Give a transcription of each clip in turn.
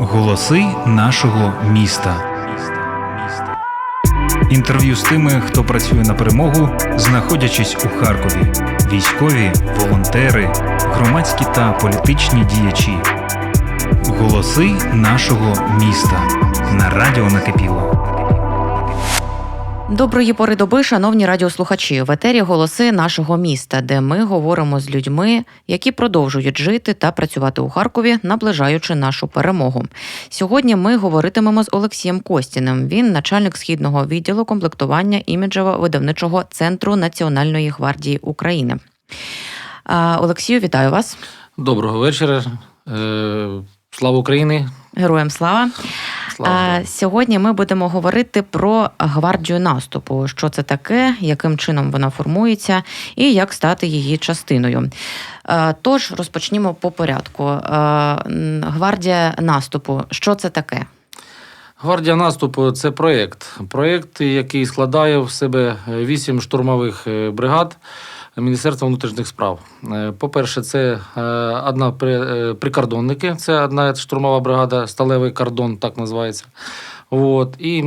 Голоси нашого міста. Інтерв'ю з тими, хто працює на перемогу, знаходячись у Харкові. Військові, волонтери, громадські та політичні діячі. Голоси нашого міста на радіо накипіло. Доброї пори доби, шановні радіослухачі. В етері голоси нашого міста, де ми говоримо з людьми, які продовжують жити та працювати у Харкові, наближаючи нашу перемогу. Сьогодні ми говоритимемо з Олексієм Костіним. Він начальник східного відділу комплектування іміджево-видавничого центру Національної гвардії України. Олексію, вітаю вас. Доброго вечора. Е, Слава Україні! Героям слава. Слава сьогодні ми будемо говорити про гвардію наступу. Що це таке, яким чином вона формується, і як стати її частиною. Тож розпочнімо по порядку. Гвардія наступу. Що це таке? Гвардія наступу це проєкт. Проєкт, який складає в себе вісім штурмових е, бригад Міністерства внутрішніх справ. Е, По-перше, це е, одна е, прикордонники, це одна штурмова бригада, сталевий кордон, так називається. От. І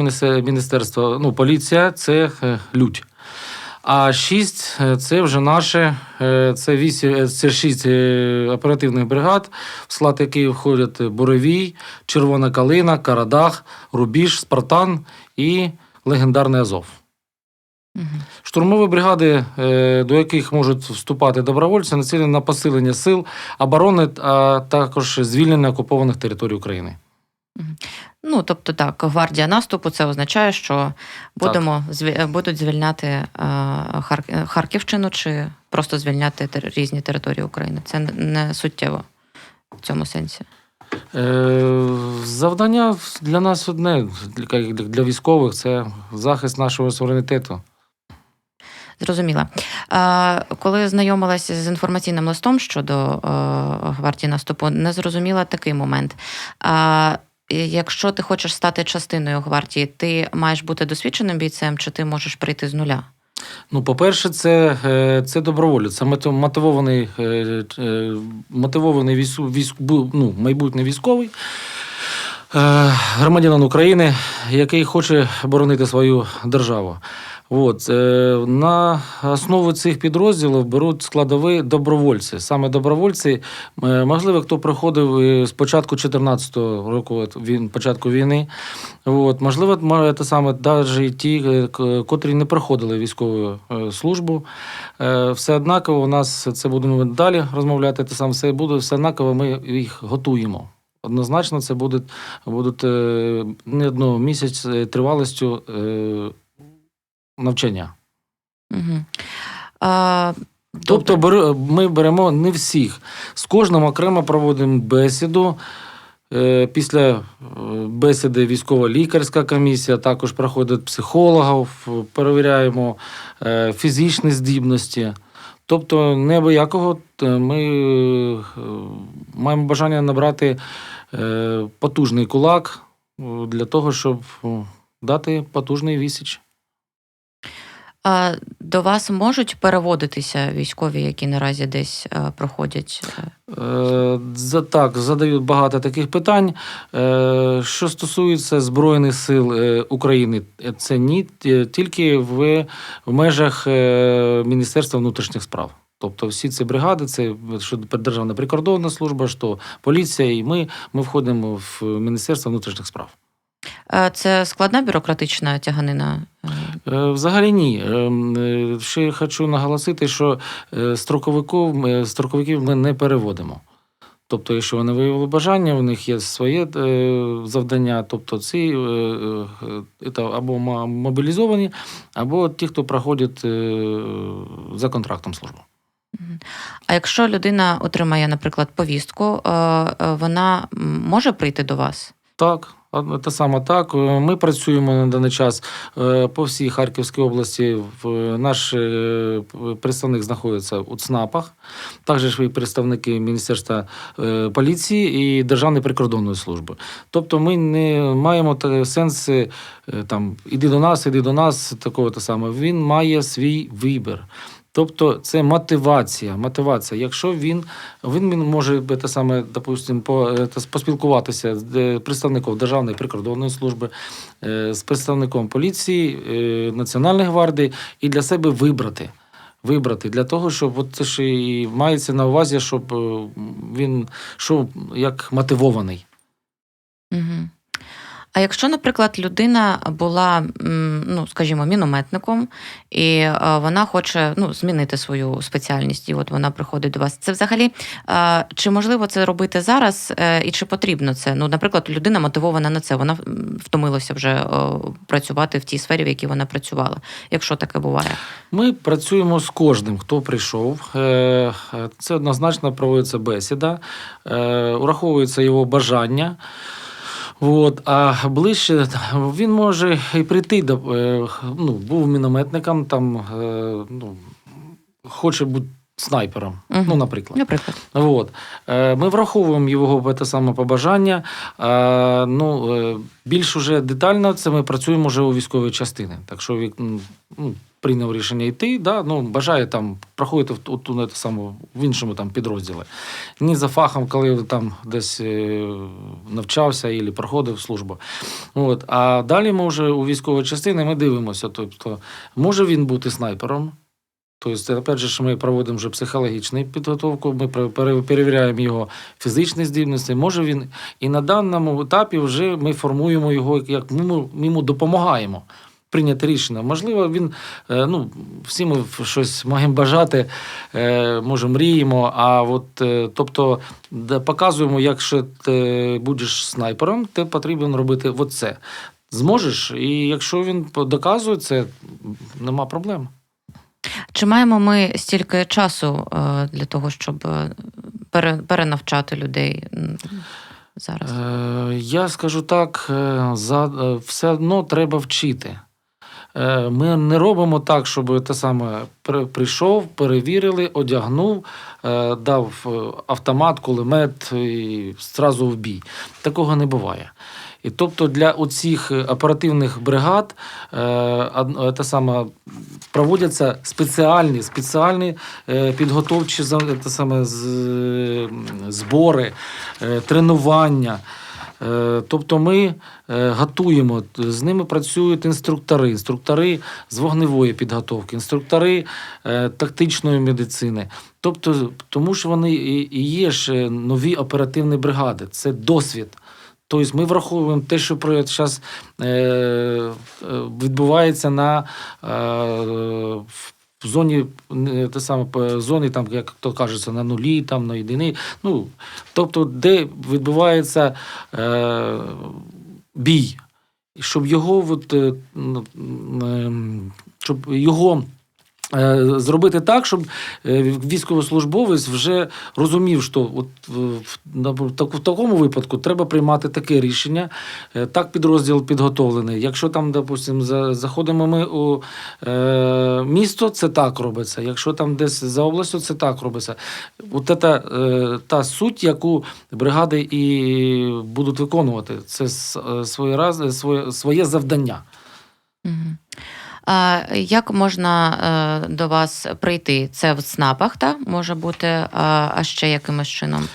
міністерство, ну, поліція це лють. А шість це вже наше, це вісім, це шість оперативних бригад, в склад яких входять Буревій, Червона Калина, Карадах, Рубіж, Спартан і легендарний Азов. Штурмові бригади, е, до яких можуть вступати добровольці, націлені на посилення сил оборони, а також звільнення окупованих територій України. Ну, тобто, так, гвардія наступу це означає, що будемо зві- будуть звільняти е, Хар- Харківщину чи просто звільняти тер- різні території України. Це не- не суттєво в цьому сенсі. Е, Завдання для нас одне, для, для військових це захист нашого суверенітету. Зрозуміла. Коли знайомилася з інформаційним листом щодо е, гвардії наступу, не зрозуміла такий момент. Якщо ти хочеш стати частиною гвардії, ти маєш бути досвідченим бійцем, чи ти можеш прийти з нуля? Ну, по-перше, це, е, це доброволець, це мотивований, е, е, мотивований війську, військ, ну, майбутній військовий. Е, Громадянин України, який хоче боронити свою державу. От, е, на основу цих підрозділів беруть складові добровольці. Саме добровольці, е, можливо, хто приходив з початку 14-го року, він, початку війни. От, можливо, те саме, навіть ті, котрі не проходили військову службу. Все однаково у нас це будемо далі розмовляти. Те саме все буде, все однаково ми їх готуємо. Однозначно, це будуть, будуть е, не одного місяць е, тривалістю е, навчання. Угу. А, Тобто ми беремо не всіх. З кожним окремо проводимо бесіду. Після бесіди військово-лікарська комісія, також проходить психологів, перевіряємо фізичні здібності. Тобто, неабиякого ми маємо бажання набрати потужний кулак е, для того, щоб е, дати потужний відсіч. А, до вас можуть переводитися військові, які наразі десь е, проходять? е, Е, За так, задають багато таких питань. Е, Що стосується Збройних сил е, України, е, це ні тільки в, в межах е, Міністерства внутрішніх справ. Тобто всі ці бригади, це що Державна прикордонна служба, що поліція, і ми, ми входимо в Міністерство внутрішніх справ. Е, Це складна бюрократична тяганина. е, Е, Взагалі ні. Ще хочу наголосити, що строковиків, строковиків ми не переводимо. Тобто, якщо вони виявили бажання, у них є своє завдання. Тобто, ці або мобілізовані, або ті, хто проходять за контрактом службу. А якщо людина отримає, наприклад, повістку, е, е, вона може прийти до вас? Так, те саме так. Е, Ми працюємо на даний час по всій Харківській області. Наш представник знаходиться у ЦНАПах, також і представники Міністерства поліції і Державної прикордонної служби. Тобто ми не маємо та- сенс е, там іди до нас, іди до нас, такого те саме. Він має свій вибір. Тобто це мотивація. Мотивація. Якщо він, він, може те саме, допустим, по, е, поспілкуватися з е, представником Державної прикордонної служби, е, з представником поліції, Національної гвардії і для себе вибрати. Вибрати для того, щоб от це ж і мається на увазі, щоб він йшов як мотивований. Угу. А якщо, наприклад, людина була, ну скажімо, мінометником, і е, вона хоче ну, змінити свою спеціальність, і от вона приходить до вас. Це взагалі е, чи можливо це робити зараз, е, і чи потрібно це? Ну, наприклад, людина мотивована на це, вона втомилася вже працювати в тій сфері, в якій вона працювала, якщо таке буває. Ми працюємо з кожним, хто прийшов. Це однозначно проводиться бесіда, ураховується його бажання. От, а ближче він може і прийти до е, ну, був мінометником, там е, ну, хоче бути снайпером, Мгм. ну, наприклад. Наприклад. От. Е, Ми враховуємо його те саме побажання. Ну, більш уже детально це ми працюємо вже у військовій частини. Так що ну, прийняв рішення йти, да, ну, бажає там проходити в, на в іншому там підрозділі. Ні за фахом, коли там десь е, навчався і проходив службу. От. А далі ми вже у військовій частині ми дивимося. Тобто, може він бути снайпером. Тобто, опять же, ми проводимо вже психологічну підготовку, ми пере- пере- перевіряємо його фізичні здібності. Може він і на даному етапі вже ми формуємо його, як ми йому допомагаємо прийняти рішення. Можливо, він, е, ну, всі ми щось маємо бажати, е, може, мріємо, а от, е, тобто, показуємо, якщо ти будеш снайпером, ти потрібно робити оце. Зможеш, і якщо він доказує це, нема проблем. Чи маємо ми стільки часу для того, щоб перенавчати людей зараз? Я скажу так: за, все одно треба вчити. Е, Ми не робимо так, щоб те саме при- прийшов, перевірили, одягнув, е, дав е, автомат, кулемет і зразу в бій. Такого не буває. І тобто для оцих оперативних бригад те саме, проводяться спеціальні, спеціальні підготовчі те саме, збори, тренування. Е, Тобто ми е, готуємо, з ними працюють інструктори, інструктори з вогневої підготовки, інструктори е, тактичної медицини. Тобто, тому що вони і є ж нові оперативні бригади, це досвід. Тобто ми враховуємо те, що зараз відбувається на в зоні те саме зони, там, як то кажеться, на нулі, там на єдині. Ну, тобто, де відбувається е, бій, щоб його, от, е, щоб його. Е, Зробити так, щоб е, військовослужбовець вже розумів, що от в, такому випадку треба приймати таке рішення. Е, Так підрозділ підготовлений. Якщо там, допустимо, заходимо ми у місто, це так робиться. Якщо там десь за областю, це так робиться. От це та суть, яку бригади і будуть виконувати. Це своє, своє, завдання. Мгм. Як можна е, до вас прийти? Це в СНАПах, так? Може бути, а, ще якимось чином?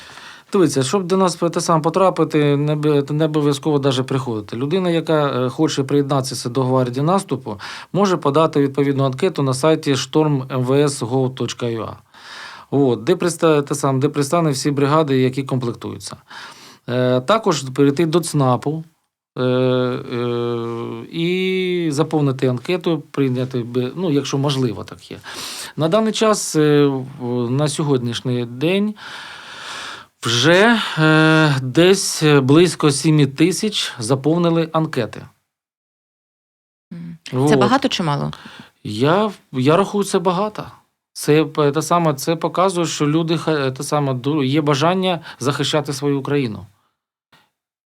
Дивіться, щоб до нас те сам потрапити, не, обов'язково навіть приходити. Людина, яка е, хоче приєднатися до гвардії наступу, може подати відповідну анкету на сайті stormmvs.gov.ua. От, де, приста, те сам, де представлені всі бригади, які комплектуються. Е, також перейти до ЦНАПу і заповнити анкету, прийняти, би- ну, якщо можливо, так є. На даний час, е, на сьогоднішній день, вже е, десь близько 7 тисяч заповнили анкети. Мгм. Вот. Це багато чи мало? Я, я рахую, це багато. Це, е, те саме, це показує, що люди те саме, є бажання захищати свою Україну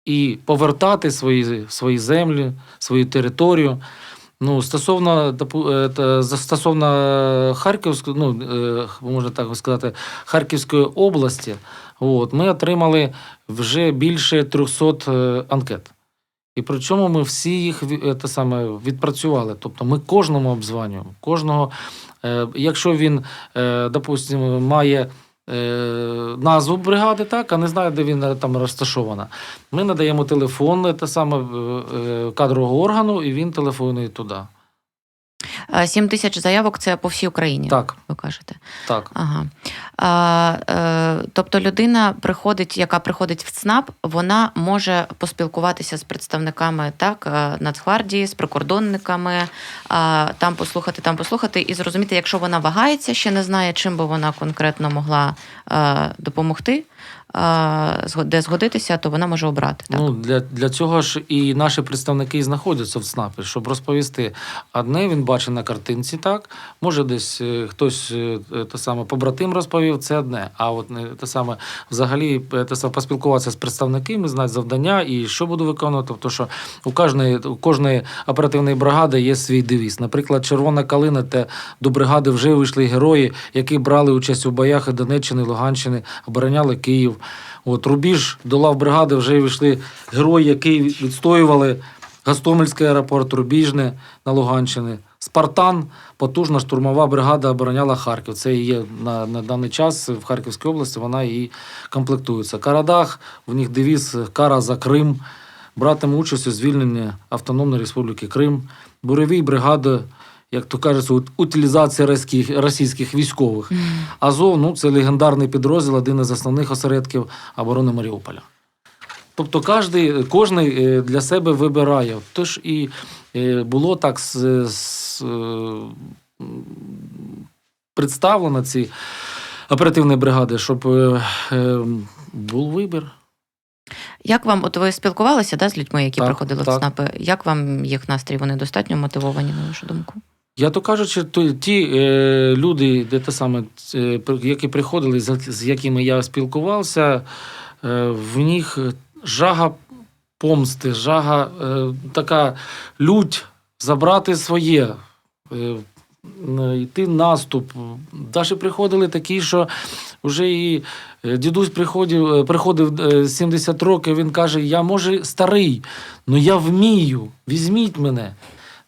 і повертати свої, свої землі, свою територію. Ну, стосовно, е, стосовно Харківської, ну, е, можна так сказати, Харківської області, от, ми отримали вже більше 300 е, анкет. І причому ми всі їх те саме відпрацювали. Тобто ми кожному обзванюємо. Кожного, якщо він, допустимо, має назву бригади, так, а не знає, де він е, там розташована. Ми надаємо телефон е, те саме е, е, кадрового органу, і він телефонує туди. А, 7 тисяч заявок це по всій Україні. Так, Ви кажете. так. Ага. А, е, тобто людина приходить, яка приходить в ЦНАП, вона може поспілкуватися з представниками так, е, Нацгвардії, з прикордонниками, а, там послухати, там послухати, і зрозуміти, якщо вона вагається, ще не знає, чим би вона конкретно могла е, допомогти, е, де згодитися, то вона може обрати. Так? Ну, для, для цього ж і наші представники знаходяться в ЦНАПі, щоб розповісти. Одне він бачить на картинці, так. Може, десь е, хтось е, те саме побратим розповів, це одне. А от не те саме взагалі е, те саме поспілкуватися з представниками, знати завдання і що буду виконувати. Тобто, що у кожної, у кожної оперативної бригади є свій девіз. Наприклад, Червона калина, те до бригади вже вийшли герої, які брали участь у боях Донеччини, Луганщини, обороняли Київ. От рубіж до лав бригади вже вийшли герої, які відстоювали Гастомельський аеропорт, Рубіжне на Луганщині. Спартан, потужна штурмова бригада обороняла Харків. Це і є на, на даний час в Харківській області, вона і комплектується. Карадах, в них девіз Кара за Крим. Братиме участь у звільненні Автономної Республіки Крим. Буревій бригада, як то кажеться, ут- утилізація російських, російських військових. Азов ну, це легендарний підрозділ, один із основних осередків оборони Маріуполя. Тобто кожний, кожний е, для себе вибирає. Тож і е, було так з, з, е, представлено ці оперативні бригади, щоб е, був вибір. Як вам, от ви спілкувалися да, з людьми, які Так, приходили так. в ЦНАПи? Як вам їх настрій? Вони достатньо мотивовані, на вашу думку? Я то кажучи, то ті е, люди, де те саме, е, які приходили, з, з якими я спілкувався, е, в них жага помсти, жага, е, така лють забрати своє, е, йти наступ. Даже приходили такі, що вже і е, дідусь приходив, е, приходив е, 70 років, він каже: Я може старий, але я вмію, візьміть мене.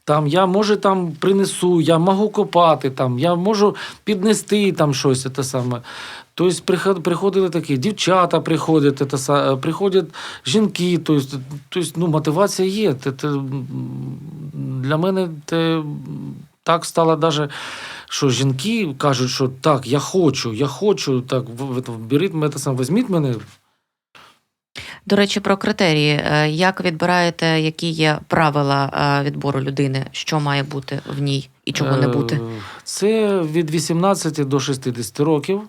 Там я може там принесу, я можу копати, там, я можу піднести там щось те саме. Тобто приходили такі, дівчата приходять, те, са- приходять жінки, тобто, ну, мотивація є. Те, те, для мене м, так стало навіть, що жінки кажуть, що так, я хочу, я хочу, так, беріть мене, саме, візьміть мене. До речі, про критерії. Е, Як відбираєте, які є правила е, відбору людини, що має бути в ній і чого не бути? Е, Це від 18 до 60 років.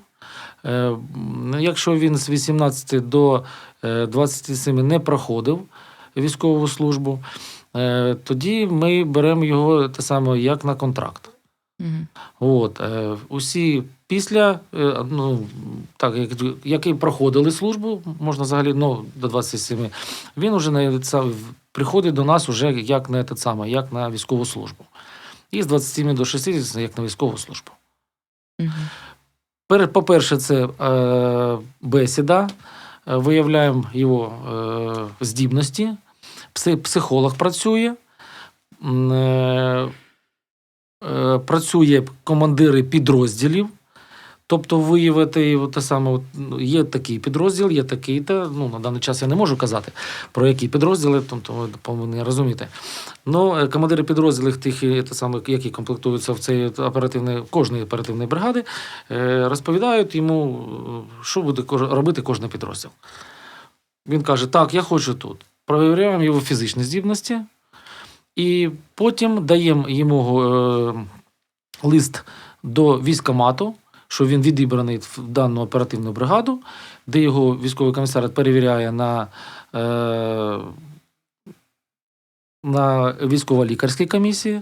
Якщо він з 18 до е, 27 не проходив військову службу, тоді ми беремо його те саме як на контракт. Мгм. От, е, усі після, е, ну, так, як, які проходили службу, можна взагалі ну, до 27, він уже на, це, приходить до нас уже як на, те саме, як на військову службу. І з 27 до 60 як на військову службу. Пер- По-перше, це е, бесіда, е, виявляємо його е, здібності, Пси- психолог працює, е, працює командири підрозділів. Тобто виявити те саме, от, ну, є такий підрозділ, є такий, та ну на даний час я не можу казати про які підрозділи, тобто ви повинні розуміти. Ну, е, командири підрозділів тих, е, те саме, які комплектуються в цей оперативний, кожної оперативної бригади, е, розповідають йому, е, що буде робити кожен підрозділ. Він каже: Так, я хочу тут. Провіряємо його фізичні здібності, і потім даємо йому е, лист до військомату, що він відібраний в дану оперативну бригаду, де його військовий комісар перевіряє на, е, на військово-лікарській комісії,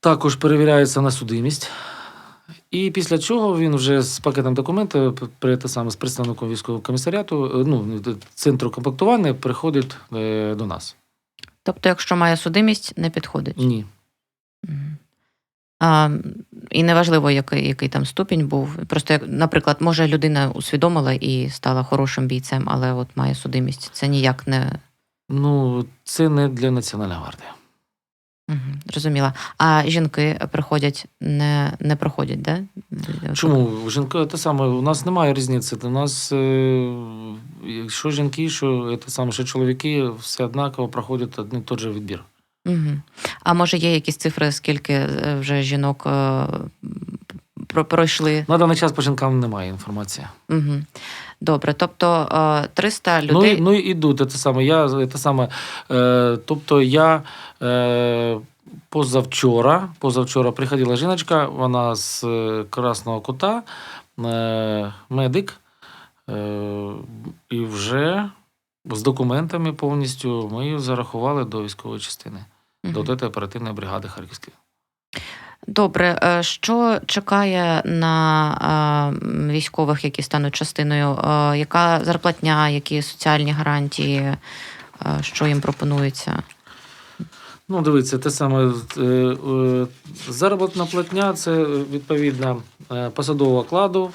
також перевіряється на судимість. І після чого він вже з пакетом документів при те саме з представником військового комісаріату, е, ну, центру комплектування, приходить е, до нас. Тобто, якщо має судимість, не підходить. Ні. А, і неважливо, який, який там ступінь був. Просто, наприклад, може людина усвідомила і стала хорошим бійцем, але от має судимість. Це ніяк не. Ну, це не для Національної гвардії. Угу, зрозуміла. А жінки приходять, не, не проходять, да? Чому жінки те саме? У нас немає різниці. У нас, е, що жінки, що те саме, що чоловіки, все однаково проходять один і той же відбір. Угу. А може є якісь цифри, скільки е, вже жінок е, пройшли? На даний час по жінкам немає інформації. Угу. Добре, тобто е, 300 Ну, людей. ну і йдуть. Те саме. Я, те саме, е, тобто я е, позавчора, позавчора приходила жіночка, вона з е, Красного Кута, е, медик, е, і вже з документами повністю ми її зарахували до військової частини, Мгм. до ТТ оперативної бригади Харківської. Добре, е, що чекає на е, військових, які стануть частиною? Е, Яка зарплатня, які соціальні гарантії, що їм пропонується? Ну, дивіться, те саме заробітна платня це відповідно е, посадового окладу.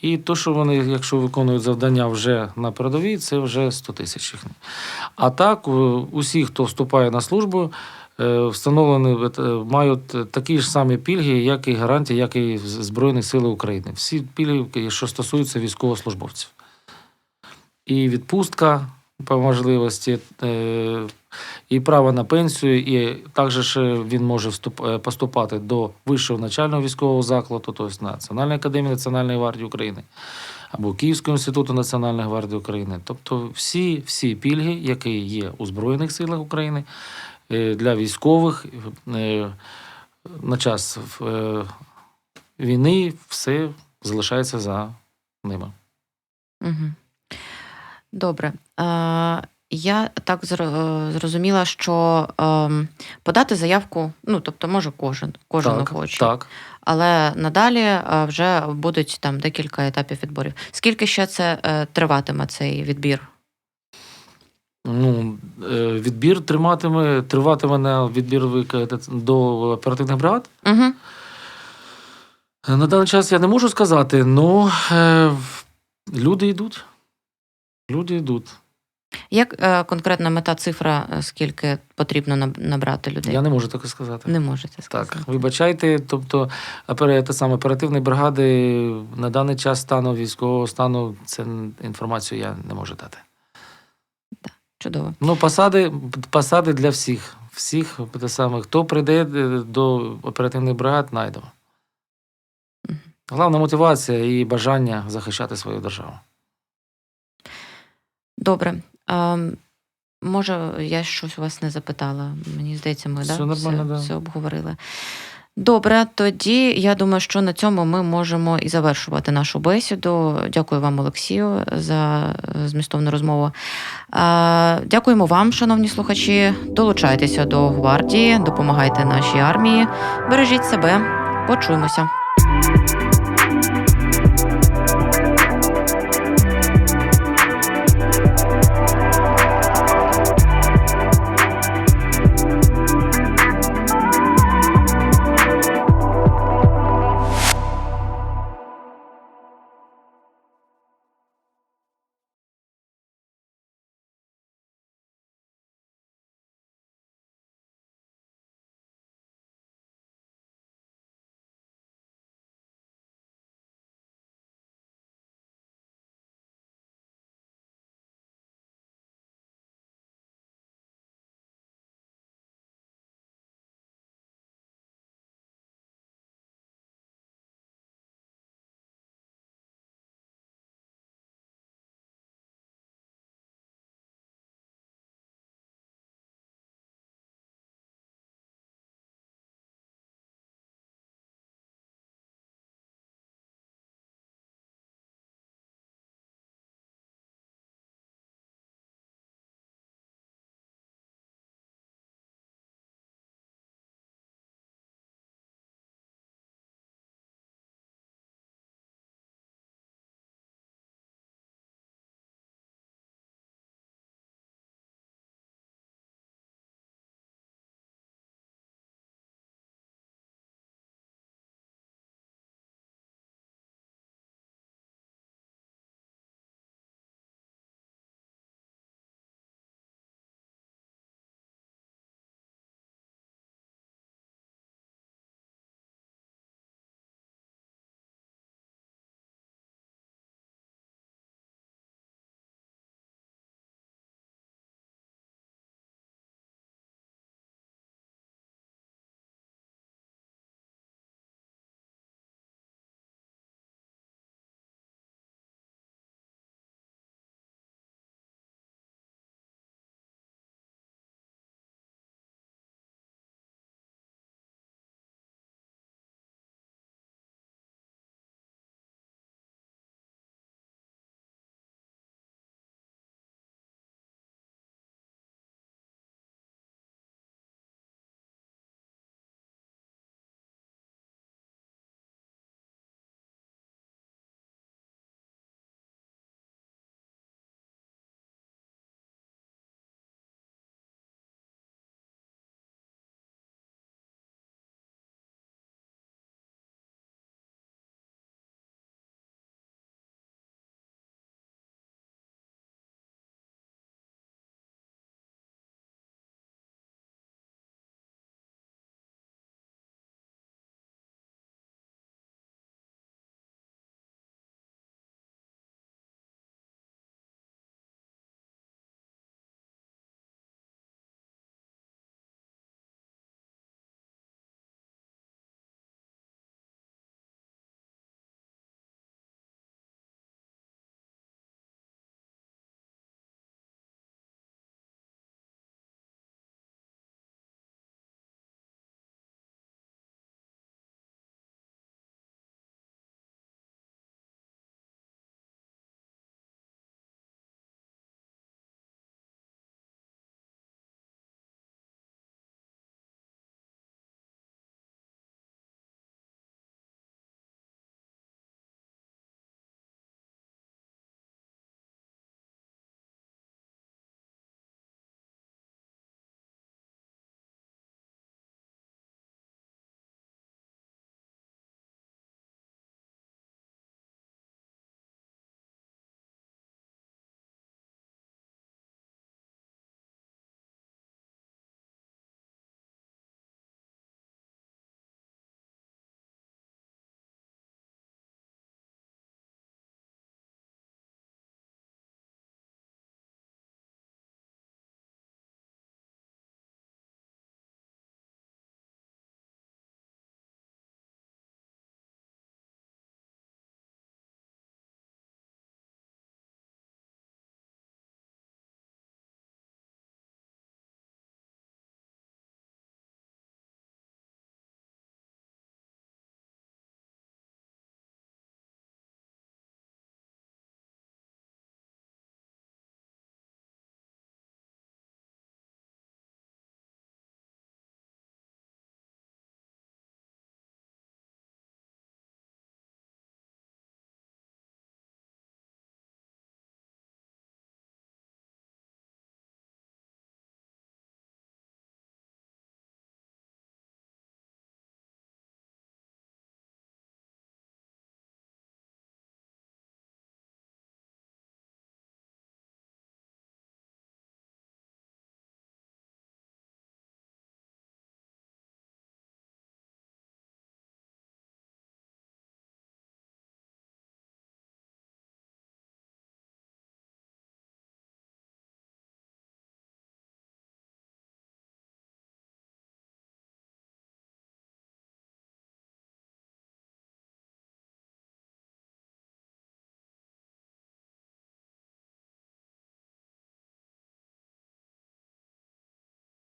І то, що вони, якщо виконують завдання вже на передовій, це вже 100 тисяч. А так, усі, хто вступає на службу, встановлені е, мають такі ж самі пільги, як і гарантії, як і Збройні Сили України. Всі пільги, що стосуються військовослужбовців. І відпустка по можливості, е, і право на пенсію, і також він може е, поступати до вищого навчального військового закладу, тобто Національної академії Національної гвардії України або Київського інституту Національної гвардії України. Тобто всі, всі пільги, які є у Збройних силах України е, для військових е, на час е, війни, все залишається за ними. Угу. Добре. Е, я так е, зрозуміла, що е, подати заявку, ну тобто, може кожен, кожен так, охоче. так. Але надалі е, вже будуть там декілька етапів відборів. Скільки ще це е, триватиме цей відбір? Ну, е, відбір триматиме, триватиме на відбір до оперативних бригад. Угу. На даний час я не можу сказати, але люди йдуть. Люди йдуть. Як е, конкретна мета цифра, е, скільки потрібно набрати людей? Я не можу таке сказати. Не можете сказати. Так, вибачайте, тобто те саме оперативні бригади на даний час стану військового стану, це інформацію я не можу дати. Чудово. Ну, посади, посади для всіх. Всіх те саме, хто прийде е, до оперативних бригад, знайдемо. Головна мотивація і бажання захищати свою державу. Добре. Ем, може, я щось у вас не запитала. Мені здається, ми Все да? нормально, все, да. все обговорили. Добре, тоді я думаю, що на цьому ми можемо і завершувати нашу бесіду. Дякую вам, Олексію, за змістовну розмову. Дякуємо вам, шановні слухачі. Долучайтеся до гвардії, допомагайте нашій армії, бережіть себе. Почуємося.